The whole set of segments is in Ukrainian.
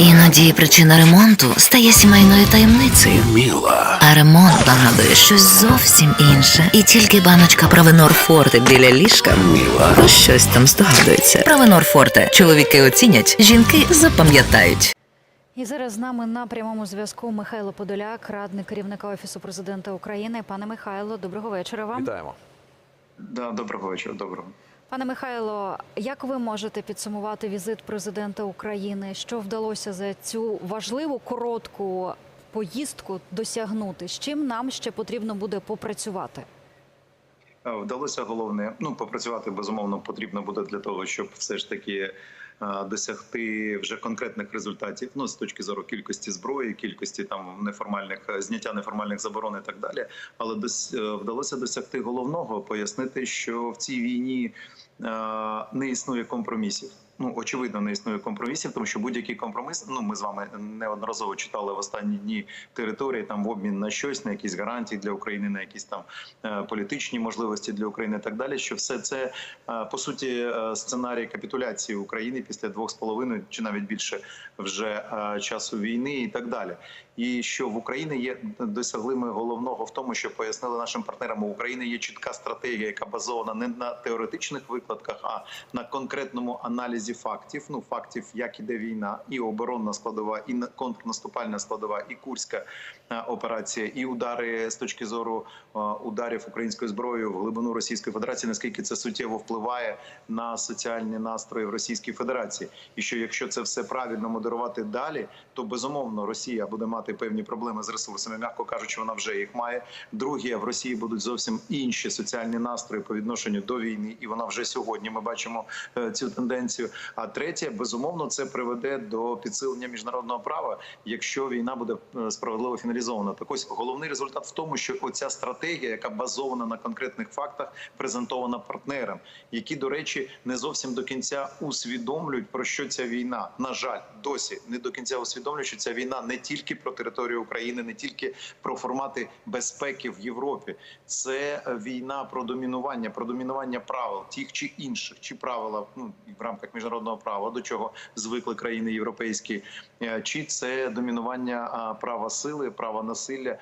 Іноді причина ремонту стає сімейною таємницею. Міла. А ремонт нагадує щось зовсім інше. І тільки баночка Правенор Форте біля ліжка Міла. про щось там здогадується. Правенор Форте. Чоловіки оцінять, жінки запам'ятають. І зараз з нами на прямому зв'язку Михайло Подоляк, радник керівника офісу президента України. Пане Михайло, доброго вечора вам. Вітаємо. Да, доброго вечора, доброго. Пане Михайло, як ви можете підсумувати візит президента України? Що вдалося за цю важливу коротку поїздку досягнути? З чим нам ще потрібно буде попрацювати? Е, Вдалося головне. Ну, попрацювати безумовно потрібно буде для того, щоб все ж таки досягти вже конкретних результатів. Ну з точки зору кількості зброї, кількості там неформальних е, зняття неформальних заборон і так далі. Але дос, е, вдалося досягти головного, пояснити, що в цій війні е, не існує компромісів. Ну очевидно, не існує компромісів, тому що будь-який компроміс. Ну ми з вами неодноразово читали в останні дні території там в обмін на щось, на якісь гарантії для України, на якісь там е, політичні можливості для України, і так далі. Що все це е, по суті е, сценарій капітуляції України після двох з половиною чи навіть більше вже часу війни, і так далі. І що в Україні є досягли ми головного в тому, що пояснили нашим партнерам, у України є чітка стратегія, яка базована не на теоретичних викладках, а на конкретному аналізі фактів. Ну фактів, як іде війна, і оборонна складова, і на- контрнаступальна складова, і курська е, операція, і удари з точки зору е, ударів українською зброєю в глибину Російської Федерації. Наскільки це суттєво впливає на соціальні настрої в Російській Федерації, і що якщо це все правильно модерувати далі, то безумовно Росія буде мати певні проблеми з ресурсами. М'яко кажучи, вона вже їх має. Друге, в Росії будуть зовсім інші соціальні настрої по відношенню до війни, і вона вже сьогодні. Ми бачимо е, цю тенденцію. А третє, безумовно, це приведе до підсилення міжнародного права, якщо війна буде е, справедливо фіналізована. Так ось головний результат в тому, що оця стратегія, яка базована на конкретних фактах, презентована партнерам, які, до речі, не зовсім до кінця усвідомлюють про що ця війна. На жаль, досі не до кінця усвідомлюють, що ця війна не тільки про територію України, не тільки про формати безпеки в Європі. Це е, війна про домінування, про домінування правил тих чи інших, чи правила ну в рамках міжнародного права, до чого звикли країни європейські, е, чи це домінування права сили, права насилля,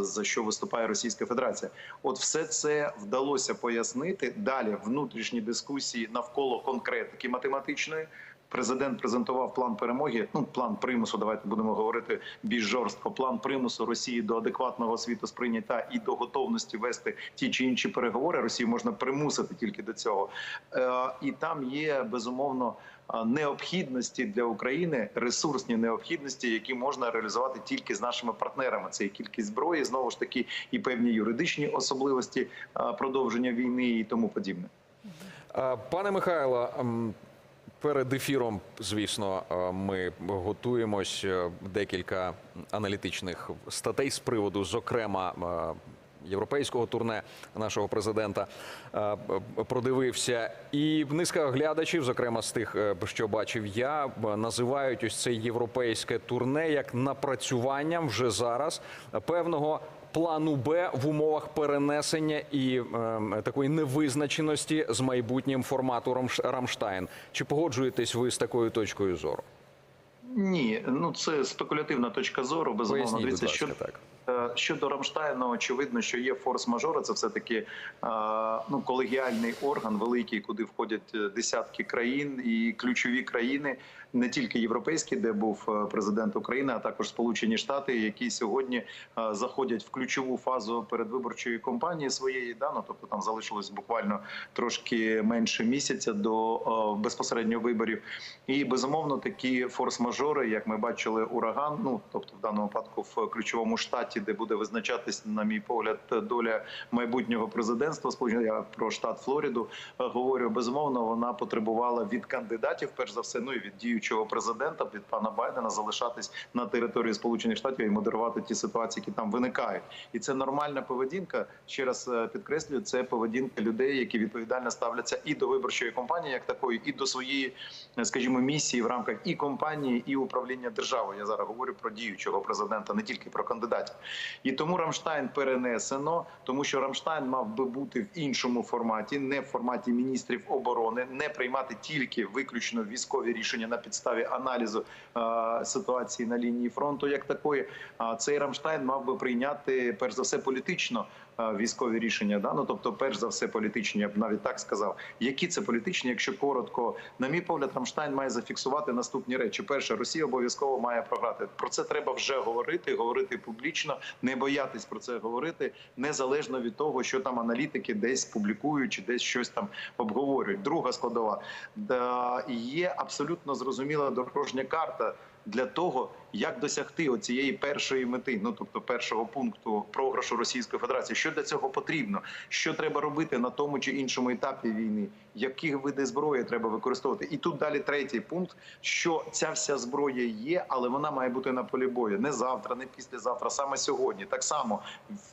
за що виступає Російська Федерація. От все це вдалося пояснити далі. Внутрішні дискусії навколо конкретики математичної. Президент презентував план перемоги. Ну план примусу. Давайте будемо говорити більш жорстко. План примусу Росії до адекватного світу сприйняття і до готовності вести ті чи інші переговори. Росію можна примусити тільки до цього, е, і там є безумовно е, необхідності для України, ресурсні необхідності, які можна реалізувати тільки з нашими партнерами. Це і кількість зброї, знову ж таки, і певні юридичні особливості е, продовження війни і тому подібне. Пане Михайло, перед ефіром, звісно, е, ми готуємось е, декілька аналітичних статей з приводу, зокрема. е, Європейського турне нашого президента продивився, і низка глядачів, зокрема з тих, що бачив я, називають ось це європейське турне як напрацюванням вже зараз певного плану Б в умовах перенесення і е, такої невизначеності з майбутнім формату Рамш- Рамштайн. Чи погоджуєтесь ви з такою точкою зору? Ні, ну це спекулятивна точка зору. Безумовно, дивіться, ласка, що так. Е, Щодо Рамштайну, очевидно, що є форс-мажори. Це все таки е, ну колегіальний орган великий, куди входять е, десятки країн і ключові країни, не тільки європейські, де був е, президент України, а також Сполучені Штати, які сьогодні е, заходять в ключову фазу передвиборчої кампанії своєї. Да, ну, тобто там залишилось буквально трошки менше місяця до е, безпосередньо виборів. І безумовно такі форс-мажори, як ми бачили, ураган. Ну тобто, в даному випадку в ключовому штаті, де буде визначатись, на мій погляд, доля майбутнього президентства. Я про штат Флориду говорю. Безумовно, вона потребувала від кандидатів, перш за все, ну і від діючого президента, від пана Байдена, залишатись на території Сполучених Штатів і модерувати ті ситуації, які там виникають. І це нормальна поведінка. Ще раз е, підкреслюю, це поведінка людей, які відповідально ставляться і до виборчої кампанії, як такої, і до своєї, е, скажімо, місії в рамках і компанії, і управління державою. Я зараз говорю про діючого президента, не тільки про кандидатів. І тому Рамштайн перенесено, тому що Рамштайн мав би бути в іншому форматі, не в форматі міністрів оборони, не приймати тільки виключно військові рішення на підставі аналізу е, ситуації на лінії фронту, як такої. Цей Рамштайн мав би прийняти перш за все політично військові рішення. Да? Ну, тобто, перш за все, політичні, я б навіть так сказав. Які це політичні, якщо коротко, на мій погляд, Рамштайн має зафіксувати наступні речі. Перше, Росія обов'язково має програти. Про це треба вже говорити, говорити публічно, не боятись про це говорити, незалежно від того, що там аналітики десь публікують чи десь щось там обговорюють. Друга складова є абсолютно зрозуміла дорожня карта для того, як досягти оцієї першої мети, ну тобто першого пункту програшу Російської Федерації. Що для цього потрібно? Що треба робити на тому чи іншому етапі війни? Які види зброї треба використовувати? І тут далі третій пункт: що ця вся зброя є, але вона має бути на полі бою не завтра, не післязавтра, саме сьогодні. Так само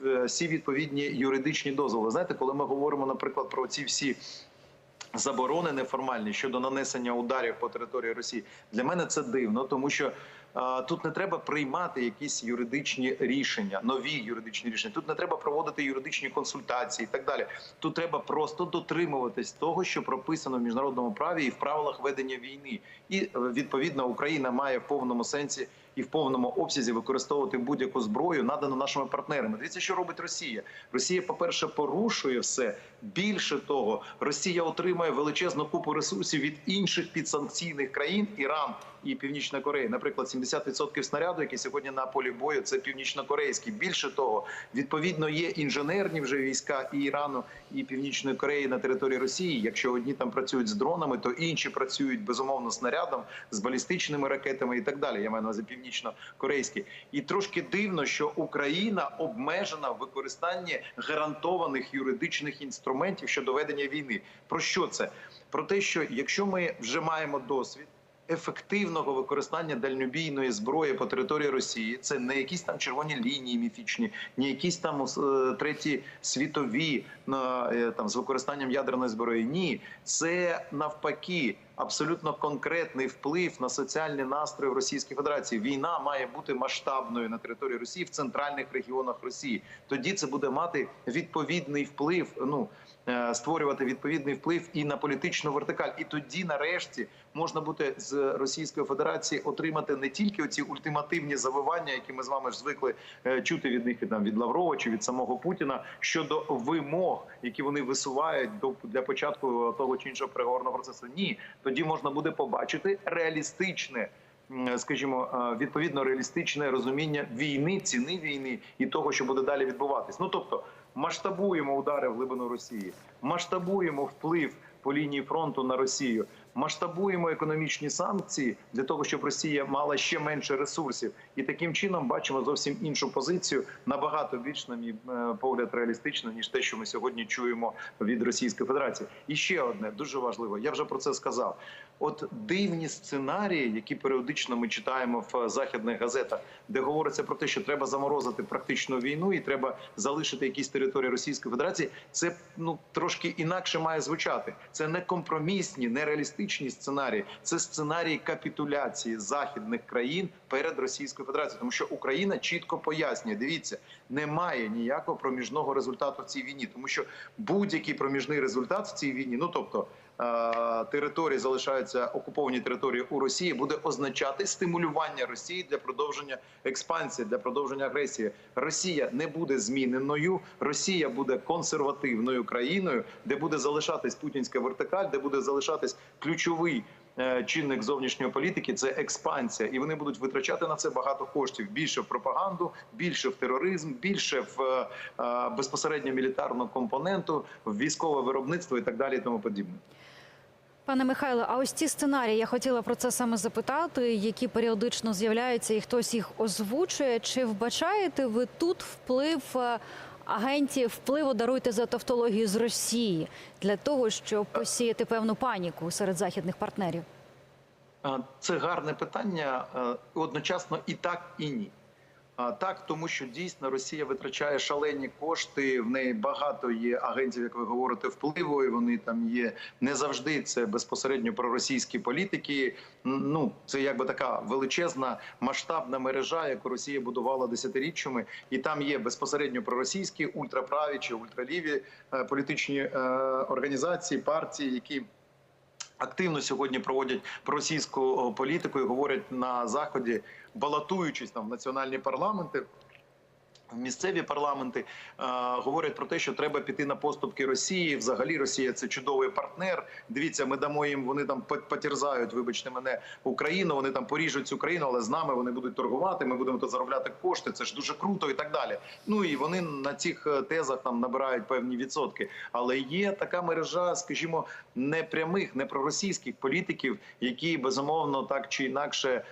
е, всі відповідні юридичні дозволи. Знаєте, коли ми говоримо, наприклад, про ці всі заборони неформальні щодо нанесення ударів по території Росії. Для мене це дивно, тому що а, тут не треба приймати якісь юридичні рішення, нові юридичні рішення. Тут не треба проводити юридичні консультації і так далі. Тут треба просто дотримуватись того, що прописано в міжнародному праві і в правилах ведення війни. І е, відповідно Україна має в повному сенсі і в повному обсязі використовувати будь-яку зброю, надану нашими партнерами. Дивіться, що робить Росія. Росія, по-перше, порушує все. Більше того, Росія отримує величезну купу ресурсів від інших підсанкційних країн Іран і Північна Корея. Наприклад, 70% снаряду, які сьогодні на полі бою, це північно-корейські. Більше того, відповідно є інженерні вже війська і Ірану і Північної Кореї на території Росії. Якщо одні там працюють з дронами, то інші працюють безумовно снарядом з балістичними ракетами і так далі. Я маю на увазі північно-корейські. І трошки дивно, що Україна обмежена в використанні гарантованих юридичних інструментів щодо ведення війни. Про що це? Про те, що якщо ми вже маємо досвід. Ефективного використання дальнобійної зброї по території Росії це не якісь там червоні лінії міфічні, не якісь там е, треті світові на е, там з використанням ядерної зброї. Ні, це навпаки абсолютно конкретний вплив на соціальні настрої в Російській Федерації. Війна має бути масштабною на території Росії в центральних регіонах Росії. Тоді це буде мати відповідний вплив. Ну е, створювати відповідний вплив і на політичну вертикаль. І тоді, нарешті, можна буде з Російської Федерації отримати не тільки оці ультимативні завивання, які ми з вами ж звикли е, чути від них там від Лаврова чи від самого Путіна щодо вимог, які вони висувають до для початку того чи іншого переговорного процесу. Ні, тоді можна буде побачити реалістичне. Скажімо, е, відповідно реалістичне розуміння війни, ціни війни і того, що буде далі відбуватись. Ну тобто масштабуємо удари в глибину Росії, масштабуємо вплив по лінії фронту на Росію, масштабуємо економічні санкції для того, щоб Росія мала ще менше ресурсів, і таким чином бачимо зовсім іншу позицію, набагато більш, на мій е, погляд, реалістично, ніж те, що ми сьогодні чуємо від Російської Федерації. І ще одне дуже важливо. Я вже про це сказав. От дивні сценарії, які періодично ми читаємо в західних газетах, де говориться про те, що треба заморозити практичну війну і треба залишити якісь території Російської Федерації. Це ну трошки інакше має звучати. Це не компромісні, не реалістичні сценарії. Це сценарій капітуляції західних країн перед Російською Федерацією, тому що Україна чітко пояснює: дивіться, немає ніякого проміжного результату в цій війні, тому що будь-який проміжний результат в цій війні, ну тобто. Е, Території залишаються окуповані території у Росії, буде означати стимулювання Росії для продовження експансії, для продовження агресії. Росія не буде зміненою. Росія буде консервативною країною, де буде залишатись путінська вертикаль, де буде залишатись ключовий чинник зовнішньої політики це експансія, і вони будуть витрачати на це багато коштів. Більше в пропаганду, більше в тероризм, більше в е, е, безпосередньо мілітарну компоненту, в військове виробництво і так далі, і тому подібне. Пане Михайло, а ось ці сценарії я хотіла про це саме запитати, які періодично з'являються, і хтось їх озвучує. Чи вбачаєте ви тут вплив е, агентів впливу даруйте за тавтологію з Росії для того, щоб посіяти певну паніку серед західних партнерів? Це гарне питання. е, Одночасно і так, і ні. А, Так, тому що дійсно Росія витрачає шалені кошти. В неї багато є агентів, як ви говорите, впливу. і Вони там є не завжди. Це безпосередньо проросійські політики. Ну це якби така величезна масштабна мережа, яку Росія будувала десятиріччями, і там є безпосередньо проросійські ультраправі чи ультраліві е, політичні е, організації, партії, які активно сьогодні проводять проросійську політику і говорять на заході, балотуючись там в національні парламенти. Місцеві парламенти е, говорять про те, що треба піти на поступки Росії. Взагалі, Росія це чудовий партнер. Дивіться, ми дамо їм. Вони там пот- потерзають, вибачте мене, Україну. Вони там поріжуть цю країну, але з нами вони будуть торгувати. Ми будемо то заробляти кошти. Це ж дуже круто і так далі. Ну і вони на цих е, тезах там набирають певні відсотки. Але є така мережа, скажімо, непрямих, непроросійських політиків, які безумовно так чи інакше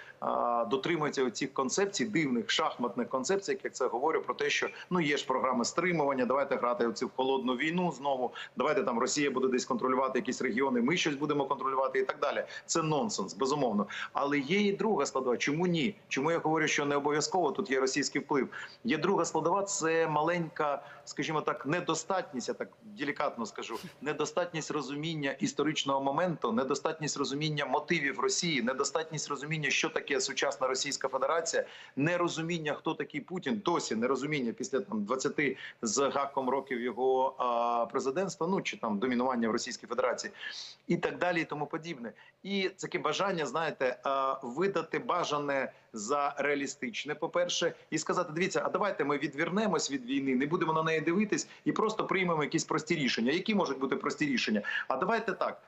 дотримуються цих концепцій, дивних шахматних концепцій, як це говорю, про те, що ну є ж програми стримування. Давайте грати цю холодну війну знову. Давайте там Росія буде десь контролювати якісь регіони. Ми щось будемо контролювати і так далі. Це нонсенс, безумовно. Але є і друга складова. Чому ні? Чому я говорю, що не обов'язково тут є російський вплив? Є друга складова, це маленька, скажімо так, недостатність. Я так делікатно скажу, недостатність розуміння історичного моменту, недостатність розуміння мотивів Росії, недостатність розуміння, що таке сучасна Російська Федерація, нерозуміння, хто такий Путін, досі нерозуміння після там 20 з гаком років його а, президентства, ну чи там домінування в Російській Федерації, і так далі, і тому подібне. І таке бажання, знаєте, а, видати бажане за реалістичне, по-перше, і сказати: дивіться, а давайте ми відвернемось від війни, не будемо на неї дивитись і просто приймемо якісь прості рішення. Які можуть бути прості рішення? А давайте так: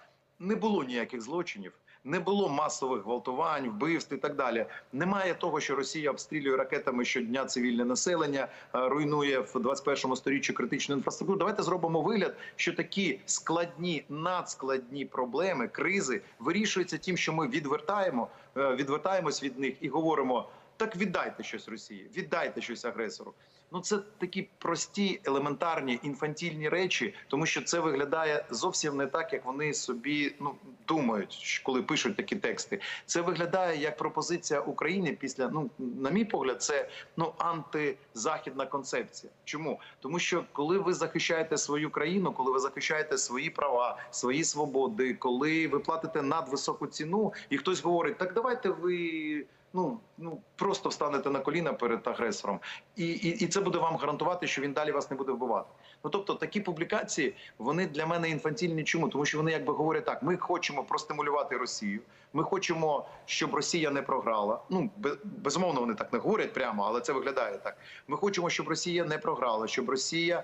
не було ніяких злочинів. Не було масових гвалтувань, вбивств і так далі. Немає того, що Росія обстрілює ракетами щодня цивільне населення, е, руйнує в 21 сторіччі критичну інфраструктуру. Давайте зробимо вигляд, що такі складні, надскладні проблеми, кризи вирішуються тим, що ми відвертаємо, е, відвертаємось від них і говоримо: так віддайте щось Росії, віддайте щось агресору. Ну це такі прості, елементарні, інфантільні речі, тому що це виглядає зовсім не так, як вони собі ну думають, коли пишуть такі тексти. Це виглядає як пропозиція України після, ну на мій погляд, це ну антизахідна концепція. Чому? Тому що коли ви захищаєте свою країну, коли ви захищаєте свої права, свої свободи, коли ви платите надвисоку ціну, і хтось говорить, так давайте ви. Ну ну просто встанете на коліна перед агресором, і, і, і це буде вам гарантувати, що він далі вас не буде вбивати. Ну тобто такі публікації вони для мене інфантільні. Чому? Тому що вони якби говорять так: ми хочемо простимулювати Росію. Ми хочемо, щоб Росія не програла. Ну безумовно, вони так не говорять прямо, але це виглядає так. Ми хочемо, щоб Росія не програла, щоб Росія,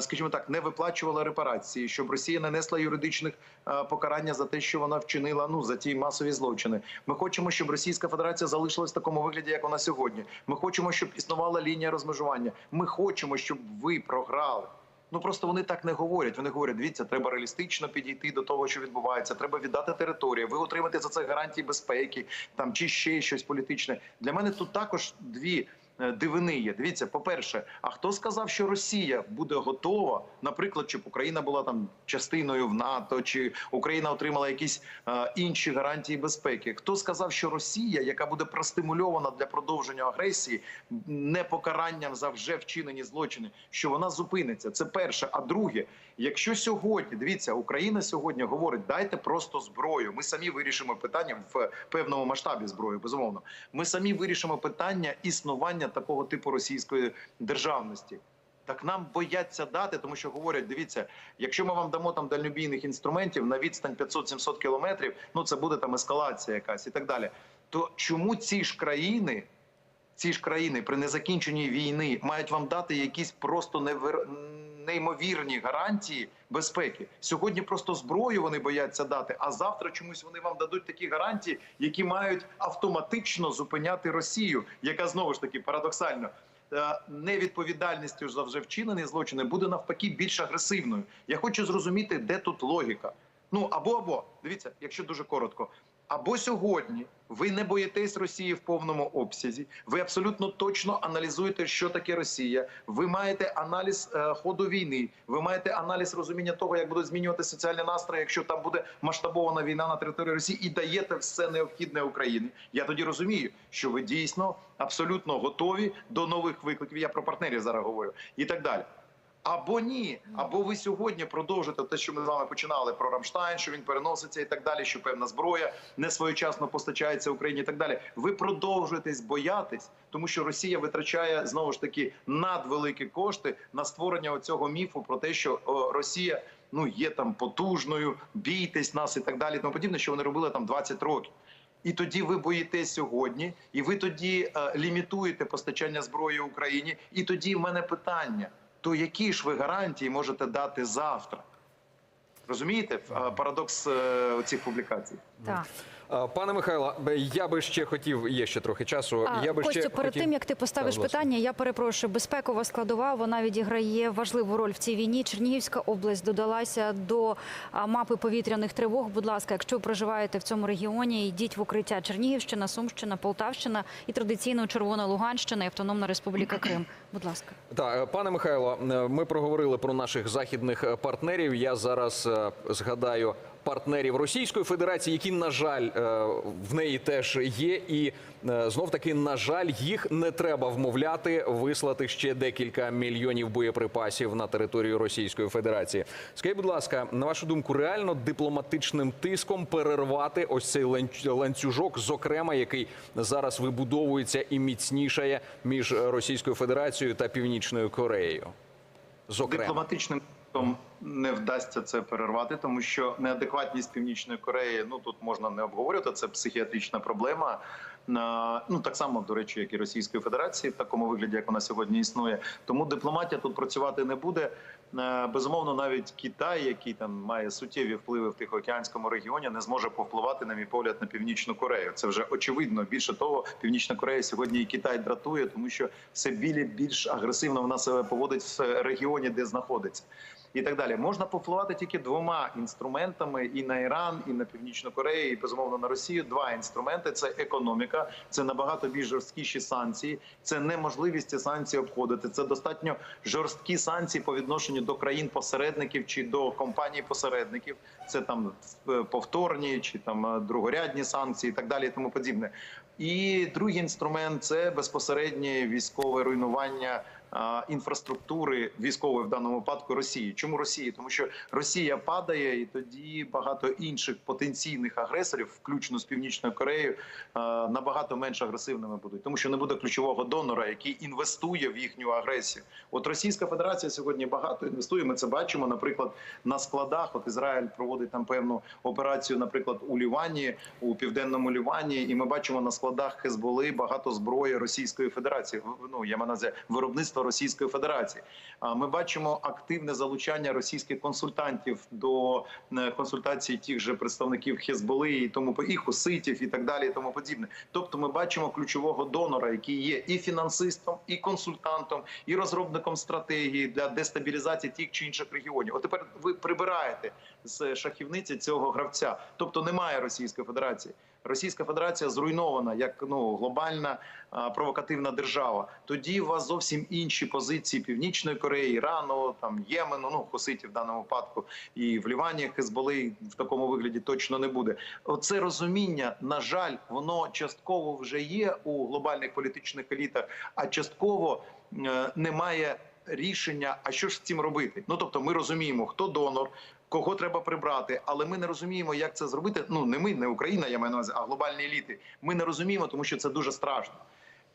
скажімо так, не виплачувала репарації, щоб Росія не несла юридичних е, покарання за те, що вона вчинила. Ну за ті масові злочини. Ми хочемо, щоб Російська Федерація залишилась в такому вигляді, як вона сьогодні. Ми хочемо, щоб існувала лінія розмежування. Ми хочемо, щоб ви програли. Ну просто вони так не говорять. Вони говорять, дивіться, треба реалістично підійти до того, що відбувається. Треба віддати територію. Ви отримаєте за це гарантії безпеки, там чи ще щось політичне. Для мене тут також дві. Е, Дивини є. Дивіться, по-перше, а хто сказав, що Росія буде готова, наприклад, щоб Україна була там частиною в НАТО, чи Україна отримала якісь е, інші гарантії безпеки? Хто сказав, що Росія, яка буде простимульована для продовження агресії, не покаранням за вже вчинені злочини, що вона зупиниться? Це перше. А друге, якщо сьогодні дивіться, Україна сьогодні говорить, дайте просто зброю. Ми самі вирішимо питання в певному масштабі зброї. Безумовно, ми самі вирішимо питання існування такого типу російської державності. Так нам бояться дати, тому що говорять: дивіться, якщо ми вам дамо там дальнобійних інструментів на відстань 500-700 кілометрів, ну це буде там ескалація якась і так далі. То чому ці ж країни, ці ж країни при незакінченні війни мають вам дати якісь просто невир... неймовірні гарантії безпеки? Сьогодні просто зброю вони бояться дати, а завтра чомусь вони вам дадуть такі гарантії, які мають автоматично зупиняти Росію, яка знову ж таки парадоксально. е, Невідповідальністю за вже вчинені злочини буде навпаки більш агресивною. Я хочу зрозуміти, де тут логіка. Ну або або дивіться, якщо дуже коротко. Або сьогодні ви не боїтесь Росії в повному обсязі. Ви абсолютно точно аналізуєте, що таке Росія. Ви маєте аналіз е, ходу війни. Ви маєте аналіз розуміння того, як будуть змінювати соціальні настрої, якщо там буде масштабована війна на території Росії, і даєте все необхідне Україні. Я тоді розумію, що ви дійсно абсолютно готові до нових викликів. Я про партнерів зараз говорю і так далі. Або ні, або ви сьогодні продовжите те, що ми з вами починали про Рамштайн, що він переноситься і так далі, що певна зброя не своєчасно постачається Україні, і так далі. Ви продовжуєтесь боятись, тому що Росія витрачає знову ж таки надвеликі кошти на створення цього міфу про те, що Росія ну є там потужною, бійтесь нас і так далі. Тому подібне, що вони робили там 20 років. І тоді ви боїтесь сьогодні, і ви тоді е, лімітуєте постачання зброї Україні. І тоді в мене питання: то які ж ви гарантії можете дати завтра? Розумієте е, парадокс е, цих публікацій? Так. Пане Михайло, я би ще хотів, є ще трохи часу. А, я би Костю, ще перед хотів... тим як ти поставиш Так, питання, я перепрошую. Безпекова складова вона відіграє важливу роль в цій війні. Чернігівська область додалася до мапи повітряних тривог. Будь ласка, якщо ви проживаєте в цьому регіоні, йдіть в укриття Чернігівщина, Сумщина, Полтавщина і традиційно Червона Луганщина і Автономна Республіка Крим. Будь ласка. Так, е, пане Михайло, е, ми проговорили про наших західних е, партнерів. Я зараз згадаю партнерів Російської Федерації, які, на жаль, е, в неї теж є, і знов таки, на жаль, їх не треба вмовляти вислати ще декілька мільйонів боєприпасів на територію Російської Федерації. Скажіть, будь ласка, на вашу думку, реально дипломатичним тиском перервати ось цей ланцюжок, зокрема, який зараз вибудовується і міцнішає між Російською Федерацією та Північною Кореєю. Зокрема, Дипломатичним не вдасться це перервати, тому що неадекватність Північної Кореї ну тут можна не обговорювати. Це психіатрична проблема. Ну так само до речі, як і Російської Федерації, в такому вигляді, як вона сьогодні існує. Тому дипломатія тут працювати не буде. Е, Безумовно, навіть Китай, який там має суттєві впливи в Тихоокеанському регіоні, не зможе повпливати, на мій погляд, на північну Корею. Це вже очевидно. Більше того, Північна Корея сьогодні і Китай дратує, тому що все білі більш агресивно вона себе поводить в регіоні, де знаходиться. І так далі можна повпливати тільки двома інструментами: і на Іран, і на Північну Корею, і безумовно на Росію. Два інструменти: це економіка, це набагато більш жорсткіші санкції, це неможливість ці санкції обходити. Це достатньо жорсткі санкції по відношенню до країн-посередників чи до компаній-посередників. Це там е, повторні чи там е, другорядні санкції, і так далі, і тому подібне. І другий інструмент це безпосереднє військове руйнування інфраструктури військової в даному випадку Росії. Чому Росії? Тому що Росія падає, і тоді багато інших потенційних агресорів, включно з північною Кореєю, набагато менш агресивними будуть, тому що не буде ключового донора, який інвестує в їхню агресію. От Російська Федерація сьогодні багато інвестує. Ми це бачимо, наприклад, на складах. От Ізраїль проводить там певну операцію, наприклад, у Лівані, у південному Лівані, і ми бачимо на складах Хезболи багато зброї Російської Федерації. Ну я маю на Російської Федерації. Ми бачимо активне залучання російських консультантів до е, консультацій тих же представників Хезболи і тому і хуситів, і так далі, і тому подібне. Тобто, ми бачимо ключового донора, який є і фінансистом, і консультантом, і розробником стратегії для дестабілізації тих чи інших регіонів. От тепер ви прибираєте з шахівниці цього гравця, тобто немає Російської Федерації. Російська Федерація зруйнована як ну глобальна а, провокативна держава. Тоді у вас зовсім інші позиції Північної Кореї, Ірану, там Ємену, ну Хуситів в даному випадку, і в Лівані Хезболи в такому вигляді точно не буде. Оце розуміння, на жаль, воно частково вже є у глобальних політичних елітах, а частково е, немає рішення. А що ж з цим робити? Ну тобто, ми розуміємо, хто донор. Кого треба прибрати, але ми не розуміємо, як це зробити. Ну не ми, не Україна, я маю на увазі, а глобальні еліти. Ми не розуміємо, тому що це дуже страшно.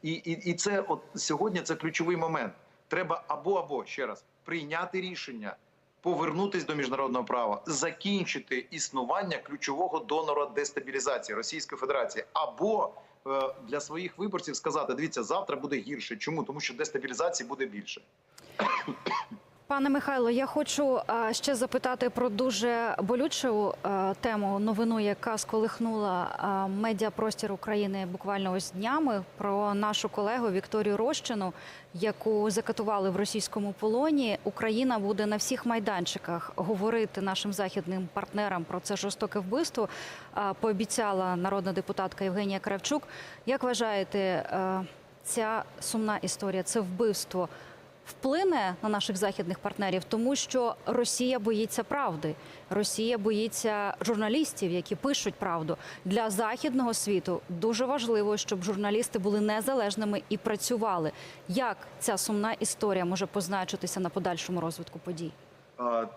І, і, і це от сьогодні це ключовий момент. Треба або або ще раз прийняти рішення, повернутись до міжнародного права, закінчити існування ключового донора дестабілізації Російської Федерації, або е, для своїх виборців сказати: дивіться, завтра буде гірше. Чому? Тому що дестабілізації буде більше. Пане Михайло, я хочу ще запитати про дуже болючу тему, новину, яка сколихнула медіапростір України буквально ось днями про нашу колегу Вікторію Рощину, яку закатували в російському полоні. Україна буде на всіх майданчиках говорити нашим західним партнерам про це жорстоке вбивство. Пообіцяла народна депутатка Євгенія Кравчук. Як вважаєте, ця сумна історія, це вбивство? Вплине на наших західних партнерів, тому що Росія боїться правди. Росія боїться журналістів, які пишуть правду. Для західного світу дуже важливо, щоб журналісти були незалежними і працювали. Як ця сумна історія може позначитися на подальшому розвитку подій?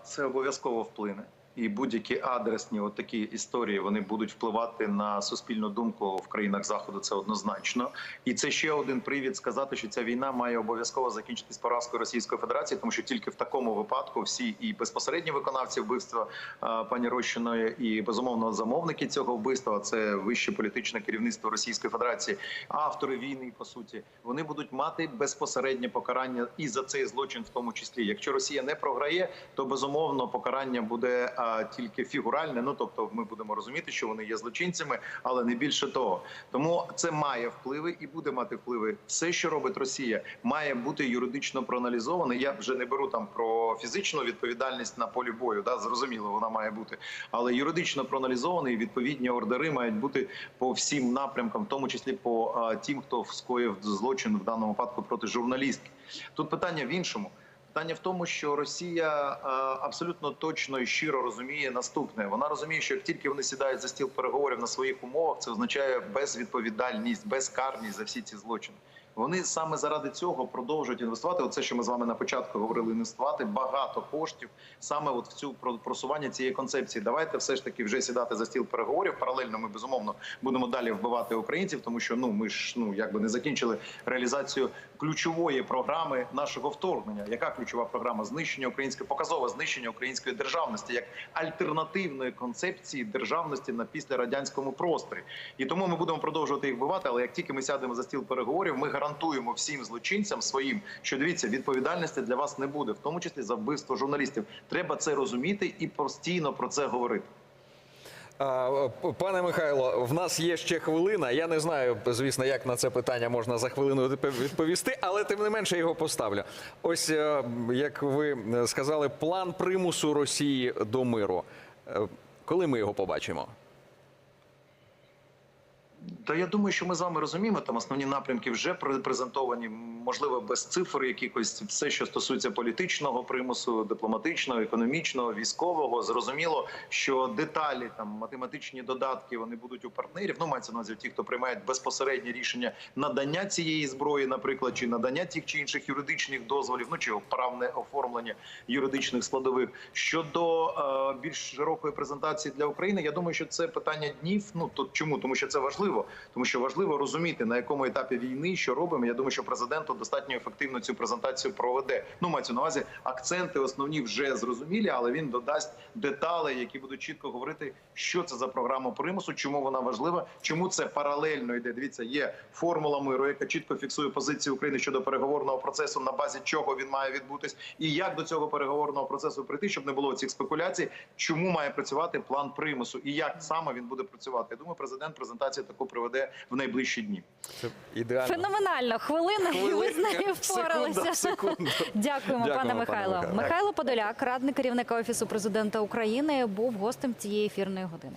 Це обов'язково вплине. І будь-які адресні от такі історії вони будуть впливати на суспільну думку в країнах заходу. Це однозначно, і це ще один привід сказати, що ця війна має обов'язково закінчитись поразкою Російської Федерації, тому що тільки в такому випадку всі і безпосередні виконавці вбивства пані Рощиної, і безумовно замовники цього вбивства. Це вище політичне керівництво Російської Федерації, автори війни по суті, вони будуть мати безпосереднє покарання і за цей злочин, в тому числі. Якщо Росія не програє, то безумовно покарання буде тільки фігуральне. Ну тобто, ми будемо розуміти, що вони є злочинцями, але не більше того. Тому це має впливи і буде мати впливи. Все, що робить Росія, має бути юридично проаналізоване. Я вже не беру там про фізичну відповідальність на полі бою. Да, зрозуміло, вона має бути, але юридично проаналізований. Відповідні ордери мають бути по всім напрямкам, в тому числі по тим, хто скоїв злочин в даному випадку проти журналістки. Тут питання в іншому. Питання в тому, що Росія е, абсолютно точно і щиро розуміє наступне. Вона розуміє, що як тільки вони сідають за стіл переговорів на своїх умовах, це означає безвідповідальність, безкарність за всі ці злочини. Вони саме заради цього продовжують інвестувати. Оце, що ми з вами на початку говорили, інвестувати багато коштів саме от в цю просування цієї концепції. Давайте все ж таки вже сідати за стіл переговорів. Паралельно ми безумовно будемо далі вбивати українців, тому що ну ми ж ну якби не закінчили реалізацію ключової програми нашого вторгнення. Яка ключова програма знищення української показове знищення української державності як альтернативної концепції державності на післярадянському просторі. І тому ми будемо продовжувати їх вбивати. Але як тільки ми сядемо за стіл переговорів, ми гарантуємо всім злочинцям своїм, що дивіться, відповідальності для вас не буде, в тому числі за вбивство журналістів. Треба це розуміти і постійно про це говорити. Пане Михайло, в нас є ще хвилина. Я не знаю, звісно, як на це питання можна за хвилину відповісти, але тим не менше його поставлю. Ось е, як ви е, сказали, план примусу Росії до миру. Е, Коли ми його побачимо? Та я думаю, що ми з вами розуміємо, там основні напрямки вже пре- презентовані, можливо, без цифр якихось все, що стосується політичного примусу, дипломатичного, економічного, військового. Зрозуміло, що деталі там математичні додатки вони будуть у партнерів. Ну мається на увазі ті, хто приймають безпосереднє рішення надання цієї зброї, наприклад, чи надання тих чи інших юридичних дозволів, ну чи правне оформлення юридичних складових. Щодо е, більш широкої презентації для України, я думаю, що це питання днів. Ну то чому? Тому що це важливо, тому що важливо розуміти на якому етапі війни що робимо. Я думаю, що президенту достатньо ефективно цю презентацію проведе. Ну мається на увазі акценти основні вже зрозумілі, але він додасть деталі, які будуть чітко говорити, що це за програма примусу, чому вона важлива, чому це паралельно йде. Дивіться, є формула миру, яка чітко фіксує позицію України щодо переговорного процесу, на базі чого він має відбутись, і як до цього переговорного процесу прийти, щоб не було цих спекуляцій, чому має працювати план примусу і як саме він буде працювати. Я думаю, президент презентацію таку проведе в найближчі дні. Це ідеально. Феноменально, хвилина, і ви з нею впоралися. секунда, секунда. Дякуємо, Дякуємо, пане. Михайло. Михайло Подоляк, радник керівника офісу президента України, був гостем цієї ефірної години.